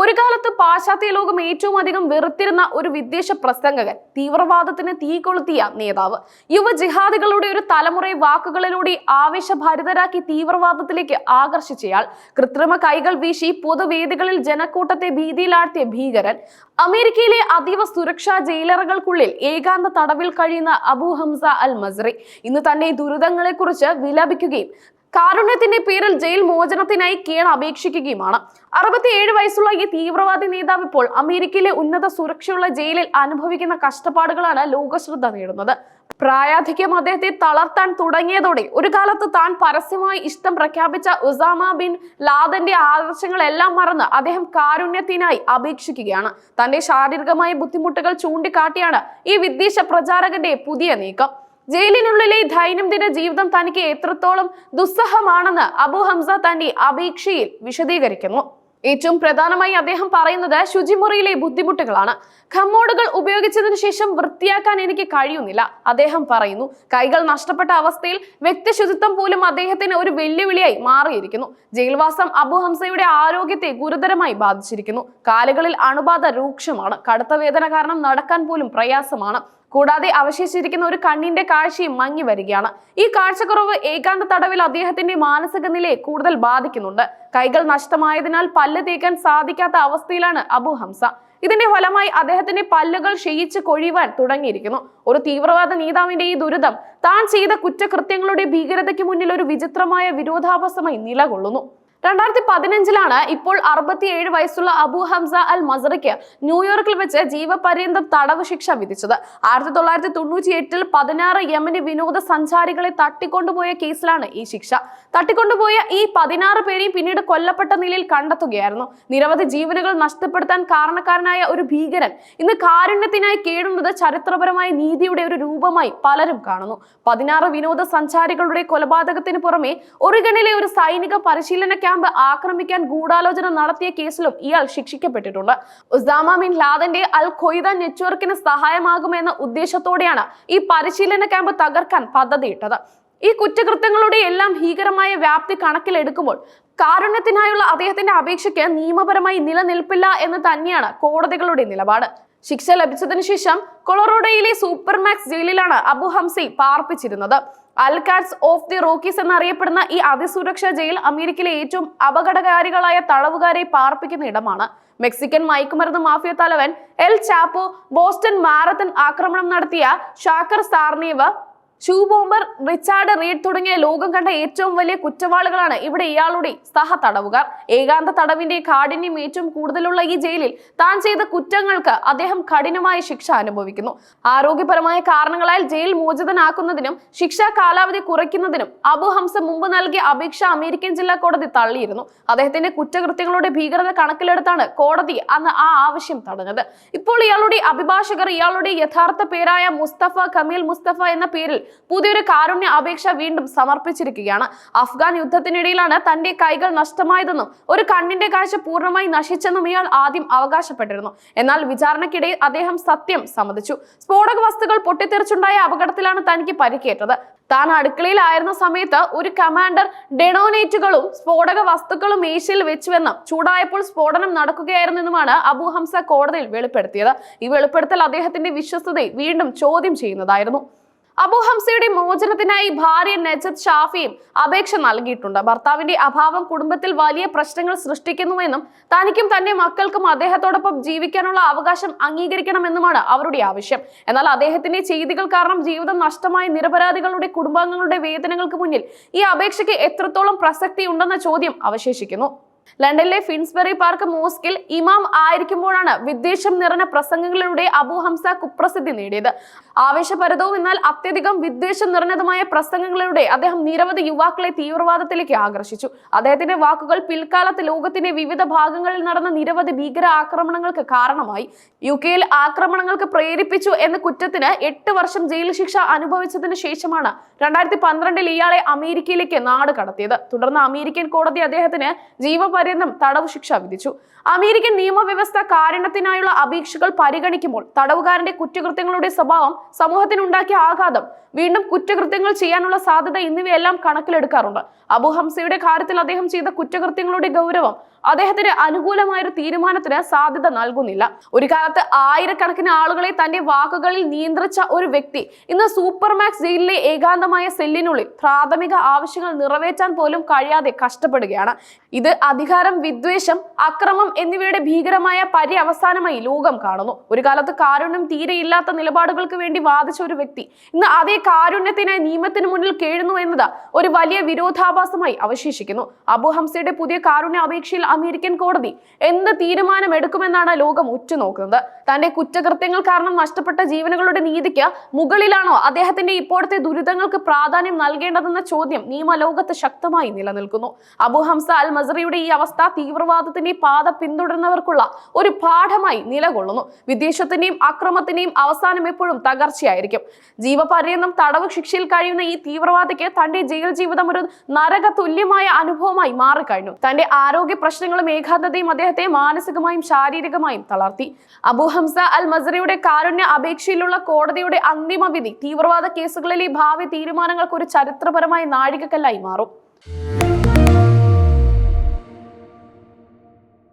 ഒരു കാലത്ത് പാശ്ചാത്യ ലോകം ഏറ്റവും അധികം വെറുത്തിരുന്ന ഒരു വിദേശ പ്രസംഗകൻ തീവ്രവാദത്തിന് തീ കൊളുത്തിയ നേതാവ് യുവ ജിഹാദികളുടെ ഒരു തലമുറയെ വാക്കുകളിലൂടെ ആവേശഭരിതരാക്കി തീവ്രവാദത്തിലേക്ക് ആകർഷിച്ചയാൾ കൃത്രിമ കൈകൾ വീശി പൊതുവേദികളിൽ ജനക്കൂട്ടത്തെ ഭീതിയിലാഴ്ത്തിയ ഭീകരൻ അമേരിക്കയിലെ അതീവ സുരക്ഷാ ജയിലറുകൾക്കുള്ളിൽ ഏകാന്ത തടവിൽ കഴിയുന്ന അബു ഹംസ അൽ മസ്രി ഇന്ന് തന്നെ ദുരിതങ്ങളെക്കുറിച്ച് വിലപിക്കുകയും കാരുണ്യത്തിന്റെ പേരിൽ ജയിൽ മോചനത്തിനായി കീണ അപേക്ഷിക്കുകയുമാണ് അറുപത്തിയേഴ് വയസ്സുള്ള ഈ തീവ്രവാദി നേതാവ് ഇപ്പോൾ അമേരിക്കയിലെ ഉന്നത സുരക്ഷയുള്ള ജയിലിൽ അനുഭവിക്കുന്ന കഷ്ടപ്പാടുകളാണ് ലോകശ്രദ്ധ നേടുന്നത്. പ്രായാധിക്യം അദ്ദേഹത്തെ തളർത്താൻ തുടങ്ങിയതോടെ ഒരു കാലത്ത് താൻ പരസ്യമായി ഇഷ്ടം പ്രഖ്യാപിച്ച ഉസാമ ബിൻ ലാദന്റെ ആദർശങ്ങളെല്ലാം മറന്ന് അദ്ദേഹം കാരുണ്യത്തിനായി അപേക്ഷിക്കുകയാണ്. തന്റെ ശാരീരികമായ ബുദ്ധിമുട്ടുകൾ ചൂണ്ടിക്കാട്ടിയാണ് ഈ വിദ്വേഷ പ്രചാരകന്റെ പുതിയ നീക്കം. ജയിലിനുള്ളിലെ ദൈനംദിന ജീവിതം തനിക്ക് എത്രത്തോളം ദുസ്സഹമാണെന്ന് അബു ഹംസ തന്റെ അപേക്ഷയിൽ വിശദീകരിക്കുന്നു. ഏറ്റവും പ്രധാനമായി അദ്ദേഹം പറയുന്നത് ശുചിമുറിയിലെ ബുദ്ധിമുട്ടുകളാണ്. ഖമ്മോഡുകൾ ഉപയോഗിച്ചതിനു ശേഷം വൃത്തിയാക്കാൻ എനിക്ക് കഴിയുന്നില്ല. അദ്ദേഹം പറയുന്നു കൈകൾ നഷ്ടപ്പെട്ട അവസ്ഥയിൽ വ്യക്തി ശുചിത്വം പോലും അദ്ദേഹത്തിന് ഒരു വെല്ലുവിളിയായി മാറിയിരിക്കുന്നു. ജയിൽവാസം അബു ഹംസയുടെ ആരോഗ്യത്തെ ഗുരുതരമായി ബാധിച്ചിരിക്കുന്നു. കാലുകളിൽ അണുബാധ രൂക്ഷമാണ്. കടുത്ത വേദന കാരണം നടക്കാൻ പോലും പ്രയാസമാണ്. കൂടാതെ അവശേഷിച്ചിരിക്കുന്ന ഒരു കണ്ണിന്റെ കാഴ്ചയും മങ്ങി വരികയാണ്. ഈ കാഴ്ചക്കുറവ് ഏകാന്ത തടവിൽ അദ്ദേഹത്തിന്റെ മാനസിക നിലയെ കൂടുതൽ ബാധിക്കുന്നുണ്ട്. കൈകൾ നഷ്ടമായതിനാൽ പല്ല് തേക്കാൻ സാധിക്കാത്ത അവസ്ഥയിലാണ് അബു ഹംസ. ഇതിന്റെ ഫലമായി അദ്ദേഹത്തിന്റെ പല്ലുകൾ ക്ഷയിച്ച് കൊഴിയുവാൻ തുടങ്ങിയിരിക്കുന്നു. ഒരു തീവ്രവാദ നേതാവിന്റെ ഈ ദുരിതം താൻ ചെയ്ത കുറ്റകൃത്യങ്ങളുടെ ഭീകരതയ്ക്ക് മുന്നിൽ ഒരു വിചിത്രമായ വിരോധാഭാസമായി നിലകൊള്ളുന്നു. രണ്ടായിരത്തി പതിനഞ്ചിലാണ് ഇപ്പോൾ അറുപത്തിയേഴ് വയസ്സുള്ള അബു ഹംസ അൽ മസറിക്ക് ന്യൂയോർക്കിൽ വെച്ച് ജീവപര്യന്തം തടവ് ശിക്ഷ വിധിച്ചത്. ആയിരത്തി തൊള്ളായിരത്തി തൊണ്ണൂറ്റി എട്ടിൽ പതിനാറ് യമന് വിനോദസഞ്ചാരികളെ തട്ടിക്കൊണ്ടുപോയ കേസിലാണ് ഈ ശിക്ഷ. തട്ടിക്കൊണ്ടുപോയ ഈ പതിനാറ് പേരെയും പിന്നീട് കൊല്ലപ്പെട്ട നിലയിൽ കണ്ടെത്തുകയായിരുന്നു. നിരവധി ജീവനുകൾ നഷ്ടപ്പെടുത്താൻ കാരണക്കാരനായ ഒരു ഭീകരൻ ഇന്ന് കാരുണ്യത്തിനായി കേടുന്നത് ചരിത്രപരമായ നീതിയുടെ ഒരു രൂപമായി പലരും കാണുന്നു. പതിനാറ് വിനോദസഞ്ചാരികളുടെ കൊലപാതകത്തിന് പുറമെ ഒറിഗണിലെ ഒരു സൈനിക പരിശീലന ക്യാമ്പ് ആക്രമിക്കാൻ ഗൂഢാലോചന നടത്തിയ കേസിലും ഇയാൾ ശിക്ഷിക്കപ്പെട്ടിട്ടുണ്ട്. ഉസാമ ബിൻ ലാദന്റെ അൽ ഖൊയ്ദ നെറ്റ്വർക്കിന് സഹായമാകുമെന്ന ഉദ്ദേശത്തോടെയാണ് ഈ പരിശീലന ക്യാമ്പ് തകർക്കാൻ പദ്ധതിയിട്ടത്. ഈ കുറ്റകൃത്യങ്ങളുടെ എല്ലാം ഭീകരമായ വ്യാപ്തി കണക്കിലെടുക്കുമ്പോൾ കാരുണ്യത്തിനായുള്ള അദ്ദേഹത്തിന്റെ അപേക്ഷയ്ക്ക് നിയമപരമായി നിലനിൽപ്പില്ല എന്ന് തന്നെയാണ് കോടതികളുടെ നിലപാട്. ശിക്ഷ ലഭിച്ചതിനു ശേഷം കൊളറോഡോയിലെ സൂപ്പർമാക്സ് ജയിലിലാണ് അബു ഹംസി പാർപ്പിച്ചിരുന്നത്. അൽകാറ്റ്സ് ഓഫ് ദി റോക്കീസ് എന്നറിയപ്പെടുന്ന ഈ അതിസുരക്ഷാ ജയിൽ അമേരിക്കയിലെ ഏറ്റവും അപകടകാരികളായ തടവുകാരെ പാർപ്പിക്കുന്ന ഇടമാണ്. മെക്സിക്കൻ മയക്കുമരുന്ന് മാഫിയ തലവൻ എൽ ചാപ്പോ ബോസ്റ്റൺ മാരത്തൺ ആക്രമണം നടത്തിയ Dzhokhar Tsarnaev shoe bomber Richard Reid തുടങ്ങിയ ലോകം കണ്ട ഏറ്റവും വലിയ കുറ്റവാളികളാണ് ഇവിടെ ഇയാളുടെ സഹ തടവുകാർ ഏകാന്ത തടവിന്റെ കാഠിന്യം ഏറ്റവും കൂടുതലുള്ള ഈ ജയിലിൽ താൻ ചെയ്ത കുറ്റങ്ങൾക്ക് അദ്ദേഹം കഠിനമായ ശിക്ഷ അനുഭവിക്കുന്നു. ആരോഗ്യപരമായ കാരണങ്ങളാൽ ജയിൽ മോചിതനാക്കുന്നതിനും ശിക്ഷാ കാലാവധി കുറയ്ക്കുന്നതിനും അബു ഹംസ മുമ്പ് നൽകിയ അപേക്ഷ അമേരിക്കൻ ജില്ലാ കോടതി തള്ളിയിരുന്നു. അദ്ദേഹത്തിന്റെ കുറ്റകൃത്യങ്ങളുടെ ഭീകരത കണക്കിലെടുത്താണ് കോടതി അന്ന് ആ ആവശ്യം തടഞ്ഞത്. ഇപ്പോൾ ഇയാളുടെ അഭിഭാഷകർ ഇയാളുടെ യഥാർത്ഥ പേരായ മുസ്തഫ കമീൽ മുസ്തഫ എന്ന പേരിൽ പുതിയൊരു കാരുണ്യ അപേക്ഷ വീണ്ടും സമർപ്പിച്ചിരിക്കുകയാണ്. അഫ്ഗാൻ യുദ്ധത്തിനിടയിലാണ് തന്റെ കൈകൾ നഷ്ടമായതെന്നും ഒരു കണ്ണിന്റെ കാഴ്ച പൂർണമായി നശിച്ചെന്നും ഇയാൾ ആദ്യം അവകാശപ്പെട്ടിരുന്നു. എന്നാൽ വിചാരണയ്ക്കിടെ അദ്ദേഹം സത്യം സമ്മതിച്ചു. സ്ഫോടക വസ്തുക്കൾ പൊട്ടിത്തെറിച്ചുണ്ടായ അപകടത്തിലാണ് തനിക്ക് പരിക്കേറ്റത്. താൻ അടുക്കളയിലായിരുന്ന സമയത്ത് ഒരു കമാൻഡർ ഡെണോനേറ്റുകളും സ്ഫോടക വസ്തുക്കളും ഏഷ്യയിൽ വെച്ചുവെന്നും ചൂടായപ്പോൾ സ്ഫോടനം നടക്കുകയായിരുന്നെന്നുമാണ് അബു ഹംസ കോടതിയിൽ വെളിപ്പെടുത്തിയത്. ഈ വെളിപ്പെടുത്തൽ അദ്ദേഹത്തിന്റെ വിശ്വസ്തതയെ വീണ്ടും ചോദ്യം ചെയ്യുന്നതായിരുന്നു. അബു ഹംസയുടെ മോചനത്തിനായി ഭാര്യ നജത് ഷാഫിയും അപേക്ഷ നൽകിയിട്ടുണ്ട്. ഭർത്താവിന്റെ അഭാവം കുടുംബത്തിൽ വലിയ പ്രശ്നങ്ങൾ സൃഷ്ടിക്കുന്നുവെന്നും തനിക്കും തന്റെ മക്കൾക്കും അദ്ദേഹത്തോടൊപ്പം ജീവിക്കാനുള്ള അവകാശം അംഗീകരിക്കണമെന്നുമാണ് അവരുടെ ആവശ്യം. എന്നാൽ അദ്ദേഹത്തിന്റെ ചെയ്തികൾ കാരണം ജീവിതം നഷ്ടമായ നിരപരാധികളുടെ കുടുംബാംഗങ്ങളുടെ വേദനകൾക്ക് മുന്നിൽ ഈ അപേക്ഷയ്ക്ക് എത്രത്തോളം പ്രസക്തി ഉണ്ടെന്ന ചോദ്യം അവശേഷിക്കുന്നു. ലണ്ടനിലെ ഫിൻസ്ബറി പാർക്ക് മോസ്കിൽ ഇമാം ആയിരിക്കുമ്പോഴാണ് വിദ്വേഷം നിറഞ്ഞ പ്രസംഗങ്ങളിലൂടെ അബു ഹംസ കുപ്രസിദ്ധി നേടിയത്. ആവേശപരതവും എന്നാൽ അത്യധികം വിദ്വേഷം നിറഞ്ഞതുമായ പ്രസംഗങ്ങളിലൂടെ അദ്ദേഹം നിരവധി യുവാക്കളെ തീവ്രവാദത്തിലേക്ക് ആകർഷിച്ചു. അദ്ദേഹത്തിന്റെ വാക്കുകൾ പിൽക്കാലത്ത് ലോകത്തിന്റെ വിവിധ ഭാഗങ്ങളിൽ നടന്ന നിരവധി ഭീകര ആക്രമണങ്ങൾക്ക് കാരണമായി. യു കെയിൽ ആക്രമണങ്ങൾക്ക് പ്രേരിപ്പിച്ചു എന്ന കുറ്റത്തിന് എട്ട് വർഷം ജയിൽ ശിക്ഷ അനുഭവിച്ചതിന് ശേഷമാണ് രണ്ടായിരത്തി പന്ത്രണ്ടിൽ ഇയാളെ അമേരിക്കയിലേക്ക് നാട് കടത്തിയത്. തുടർന്ന് അമേരിക്കൻ കോടതി അദ്ദേഹത്തിന് ജീവപര്യന്തം തടവ് ശിക്ഷ വിധിച്ചു. അമേരിക്കൻ നിയമവ്യവസ്ഥ കാരണത്തിനായുള്ള അപേക്ഷകൾ പരിഗണിക്കുമ്പോൾ തടവുകാരന്റെ കുറ്റകൃത്യങ്ങളുടെ സ്വഭാവം സമൂഹത്തിനുണ്ടാക്കിയ ആഘാതം. വീണ്ടും കുറ്റകൃത്യങ്ങൾ ചെയ്യാനുള്ള സാധ്യത എന്നിവയെല്ലാം കണക്കിലെടുക്കാറുണ്ട്. അബു ഹംസയുടെ കാര്യത്തിൽ അദ്ദേഹം ചെയ്ത കുറ്റകൃത്യങ്ങളുടെ ഗൗരവം അദ്ദേഹത്തിന് അനുകൂലമായ ഒരു തീരുമാനത്തിന് സാധ്യത നൽകുന്നില്ല. ഒരു കാലത്ത് ആയിരക്കണക്കിന് ആളുകളെ തന്റെ വാക്കുകളിൽ നിയന്ത്രിച്ച ഒരു വ്യക്തി ഇന്ന് സൂപ്പർമാക്സ് ജയിലിലെ ഏകാന്തമായ സെല്ലിനുള്ളിൽ പ്രാഥമിക ആവശ്യങ്ങൾ നിറവേറ്റാൻ പോലും കഴിയാതെ കഷ്ടപ്പെടുകയാണ്. ഇത് അധികാരം വിദ്വേഷം അക്രമം എന്നിവയുടെ ഭീകരമായ പര്യവസാനമായി ലോകം കാണുന്നു. ഒരു കാലത്ത് കാരുണ്യം തീരെയില്ലാത്ത നിലപാടുകൾക്ക് വേണ്ടി വാദിച്ച ഒരു വ്യക്തി ഇന്ന് അതേ കാരുണ്യത്തിനായി നിയമത്തിന് മുന്നിൽ കേഴുന്നു എന്നത് ഒരു വലിയ വിരോധാഭാസമായി അവശേഷിക്കുന്നു. അബു ഹംസയുടെ പുതിയ കാരുണ്യ അപേക്ഷയിൽ അമേരിക്കൻ കോടതി എന്ത് തീരുമാനം എടുക്കുമെന്നാണ് ലോകം ഉറ്റുനോക്കുന്നത്. തന്റെ കുറ്റകൃത്യങ്ങൾ കാരണം നഷ്ടപ്പെട്ട ജീവനുകളുടെ നീതിക്ക് മുകളിലാണോ അദ്ദേഹത്തിന്റെ ഇപ്പോഴത്തെ ദുരിതങ്ങൾക്ക് പ്രാധാന്യം നൽകേണ്ടതെന്ന ചോദ്യം നിയമലോകത്ത് ശക്തമായി നിലനിൽക്കുന്നു. അബു ഹംസ അൽ മസറിയുടെ ഈ അവസ്ഥ തീവ്രവാദത്തിന്റെ പാത പിന്തുടരുന്നവർക്കുള്ള ഒരു പാഠമായി നിലകൊള്ളുന്നു. വിദേശത്തിന്റെയും അക്രമത്തിന്റെയും അവസാനം എപ്പോഴും തകർച്ചയായിരിക്കും. ജീവപര്യന്തം തടവ് ശിക്ഷയിൽ കഴിയുന്ന ഈ തീവ്രവാദിക്ക് തന്റെ ജയിൽ ജീവിതം ഒരു നരക തുല്യമായ അനുഭവമായി മാറിക്കഴിഞ്ഞു. തന്റെ ആരോഗ്യ പ്രശ്നങ്ങളും ഏകാന്തതയും അദ്ദേഹത്തെ മാനസികമായും ശാരീരികമായും തളർത്തി. അബു ഹംസ അൽ മസറിയുടെ കാരുണ്യ അപേക്ഷയിലുള്ള കോടതിയുടെ അന്തിമ വിധി തീവ്രവാദ കേസുകളിലെ ഭാവി തീരുമാനങ്ങൾക്ക് ഒരു ചരിത്രപരമായ നാഴികക്കല്ലായി മാറും.